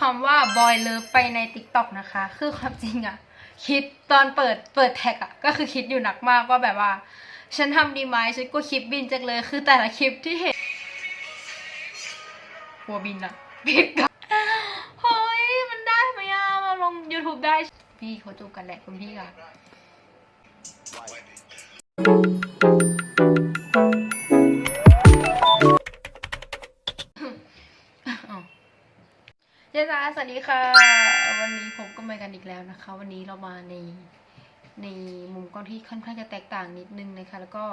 คำว่า boy love ไปใน TikTok นะคะ คือความจริงอะคิดตอนเปิดเปิดแท็กอะก็คือคิดอยู่หนักมากว่าแบบว่า ฉันทำดีไหมฉันก็คลิปบินจังเลย คือแต่ละคลิปที่เห็นหัวบินอะบินกันเฮ้ย มันได้ไหมอะมาลง YouTube ได้ พี่เขาจูบกันแหละคุณพี่ค่ะ จ้าสวัสดีค่ะ วันนี้ผมก็มากันอีกแล้วนะคะ วันนี้เรามาในในมุมกล้องที่ค่อนข้างจะแตกต่างนิดนึงนะคะ แล้วก็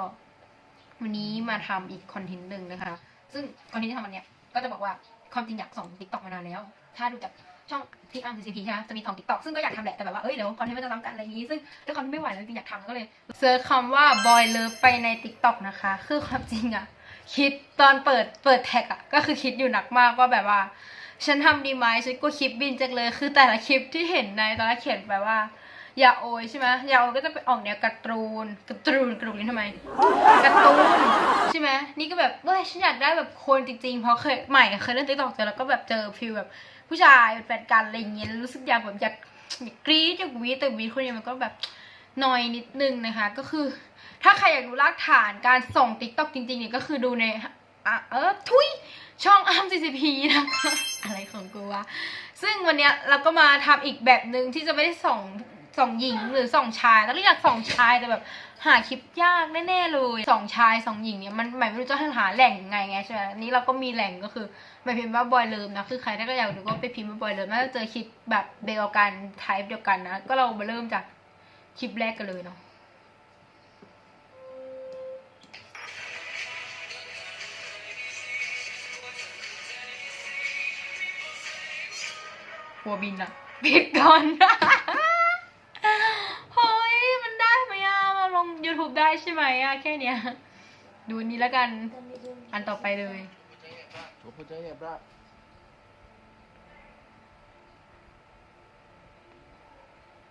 วันนี้มาทำอีกคอนเทนต์หนึ่งนะคะ ซึ่งคอนเทนต์ที่ทำวันเนี้ยก็จะบอกว่าความจริงอยากส่งติ๊กต็อกมานานแล้ว ถ้าดูจากช่องที่อ้าง CCP ใช่ไหมจะมีสองติ๊กต็อกซึ่งก็อยากทำแหละแต่แบบว่าเอ้ยเดี๋ยวคอนเทนต์มันจะซ้ำกันอะไรอย่างงี้ ซึ่งด้วยความที่ไม่ไหวแล้วจริงอยากทำก็เลยเซิร์ชคำว่า boy love ไปใน TikTok นะคะ คือความจริงอะคิดตอนเปิดเปิดแท็กอะก็คือคิดอยู่หนักมากว่าแบบว่า ฉันทำดีไหมฉันก็คลิปบินจังเลย คือแต่ละคลิปที่เห็นในตอนแรกเขียนแบบว่าอย่าโอยใช่ไหมอย่าโอยก็จะไปออกแนวการ์ตูนการ์ตูนกระดูกลิ้นทำไมการ์ตูนใช่ไหมนี่ก็แบบเว้ยฉันอยากได้แบบคนจริงๆ เพราะเคยใหม่เคยเล่นติ๊กต็อกเจอแล้วก็แบบเจอฟิลแบบผู้ชายเป็นแฟนกันอะไรอย่างเงี้ยรู้สึกอยากแบบอยากอยากกรี๊ดอยากวีแต่วีคนเดียวมันก็แบบหนอยนิดนึงนะคะ ก็คือ ถ้าใครอยากดูรากฐานการส่งติ๊กต็อกจริงๆเนี่ยก็คือดูในอะเออทุย ช่องอ้าม CCP นะคะอะไรของกูวะซึ่งวันเนี้ยเราก็มาทำอีกแบบหนึ่งที่จะไม่ได้ส่องส่องหญิงหรือส่องชายแล้วก็อยากส่องชายแต่แบบหาคลิปยากแน่ๆเลยส่งชายส่งหญิงเนี่ยมันหมายไม่รู้จะหาแหล่งยังไงไงใช่ไหมอันนี้เราก็มีแหล่งก็คือไปพิมพ์ว่าบอยเลิมนะคือใครถ้าก็อยากดูก็ไปพิมพ์ว่าบอยเลิมน่าจะเจอคลิปแบบเดียวกันไทป์เดียวกันนะก็เรามาเริ่มจากคลิปแรกกันเลยเนาะัวบินอะบิดก่อนเฮ้ยมันได้ไหมอะมาลง YouTube ได้ใช่ไหมอะแค่เนี้ย ดูนี้แล้วกัน อันต่อไปเลย Gue percaya, bro.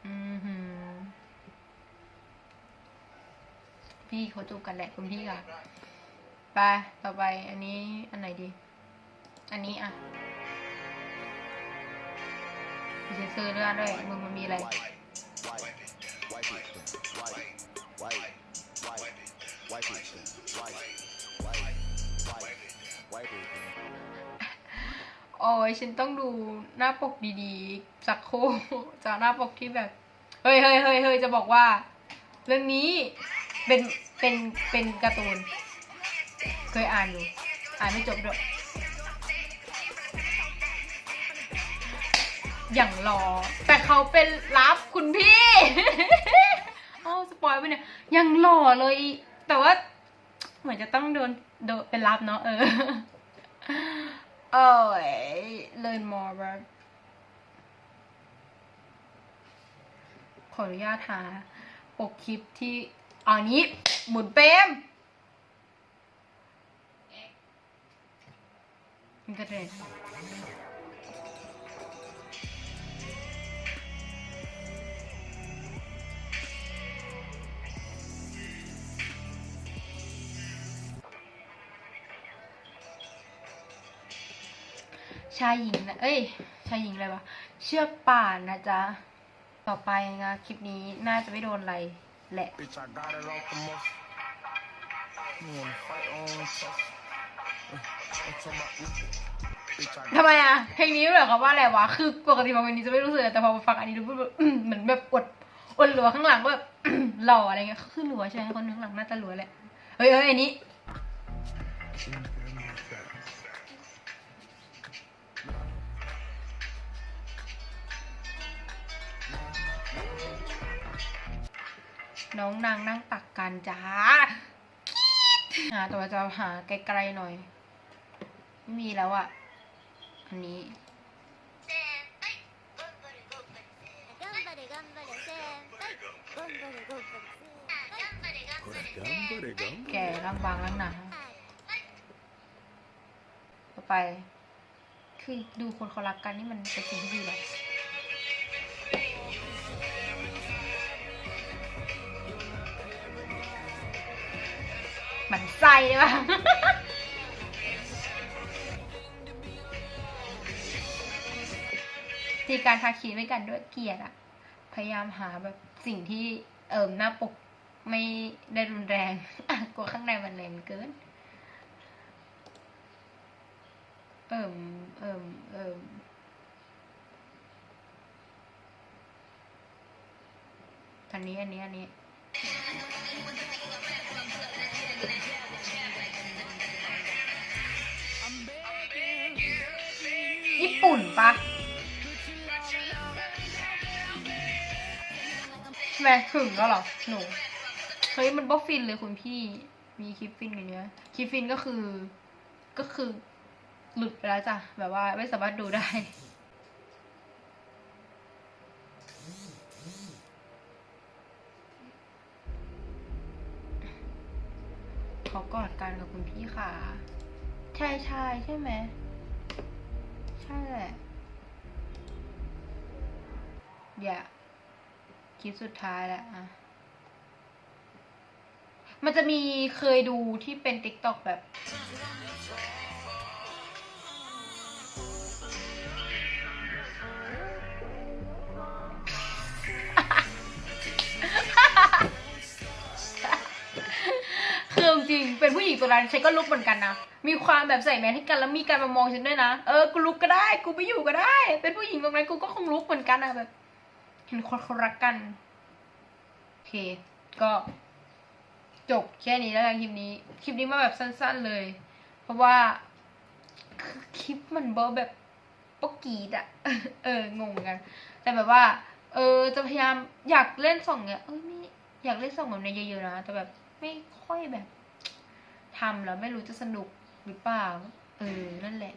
อือหือพี่เขาจูบกันแหละคุณพี่ค่ะ ไป ต่อไป อันนี้ อันไหนดี อันนี้อะ มีเซอร์ด้วยด้วยมึงมันมีอะไรโอ้ยฉันต้องดูหน้าปกดีๆสักโครู่จากหน้าปกที่แบบ เฮ้ยเฮ้ยเฮ้ยเฮ้ยจะบอกว่า เรื่องนี้เป็นเป็นเป็นการ์ตูน เคยอ่านอยู่ อ่านไม่จบด้วย อย่างรอ แต่เขาเป็นรับคุณพี่เอ้าสปอยไปเนี่ยยังหล่อเลย แต่ว่า เหมือนจะต้องโดนโดนเป็นรับเนาะเออเอ้ย learn more แบบขออนุญาตหาปกคลิปที่อันนี้ หมุนเปรมอินเทอร์เน็ต ชายหญิงนะเอ้ย ชายหญิงอะไรวะ เชือกป่านนะจ๊ะ ต่อไปนะคลิปนี้น่าจะไม่โดนอะไรแหละ Bitch, I got it off the most. You wanna fight on stuff? I'm talking about Bitch, I ทำไมอะเพลงนี้เหรอเขาว่าอะไรวะ คือปกติฟังเพลงนี้จะไม่รู้สึกแต่พอมาฟังอันนี้ดูปุ๊บแบบอื้อเหมือนแบบอดอดหลัวข้างหลังก็แบบหล่ออะไรเงี้ย คือหลัวใช่ไหมคนข้างหลังน่าจะหลัวแหละ เฮ้ยเฮ้ยอันนี้ น้องนางนั่งตักกันจ้าหาตัวจะหาไกลๆหน่อย ไม่มีแล้วอะอันนี้แก่ร่างบางร่างหนาไป คือดูคนเขารักกันนี่มันเป็นสิ่งที่ดีหรอ มันไส้ได้ปะมีการทาครีมด้วยกันด้วยเกลียดอะพยายามหาแบบสิ่งที่เอิมหน้าปกไม่ได้รุนแรงกลัวข้างในมันแรงเกิน เอิมเอิมเอิมอันนี้อันนี้อันนี้ ญี่ปุ่นปะแม่ถึงแล้วเหรอ หนู เฮ้ย มันบ่ฟินเลยคุณพี่ มีคลิปฟินกันเนี้ยคลิปฟินก็คือ ก็คือ หลุดไปแล้วจ้ะ แบบว่าไม่สามารถดูได้ เขากอดกันกับคุณพี่ค่ะชายชายใช่ไหม ใช่แหละ อย่าคลิปสุดท้ายแหละอะมันจะมีเคยดูที่เป็นติ๊กต็อกแบบ ริง เป็นผู้หญิงตัวนั้นฉันก็ลุกเหมือนกันนะ มีความแบบใส่แมสให้กันแล้วมีการมามองฉันด้วยนะ เออ กูลุกก็ได้ กูไม่อยู่ก็ได้ เป็นผู้หญิงตรงนั้นกูก็คงลุกเหมือนกันอะแบบ เห็นคนเขารักกัน โอเค ก็จบแค่นี้แล้วกันคลิปนี้ คลิปนี้มาแบบสั้น ๆเลย เพราะว่าคือคลิปมันเบอแบบปกกีดอะเออ งงกัน แต่แบบว่า เออ จะพยายามอยากเล่นส่องเนี้ย เออไม่อยากเล่นส่องแบบเนี้ยเยอะๆนะ แต่แบบไม่ค่อยแบบ ทำแล้วไม่รู้จะสนุกหรือเปล่า เออ นั่นแหละ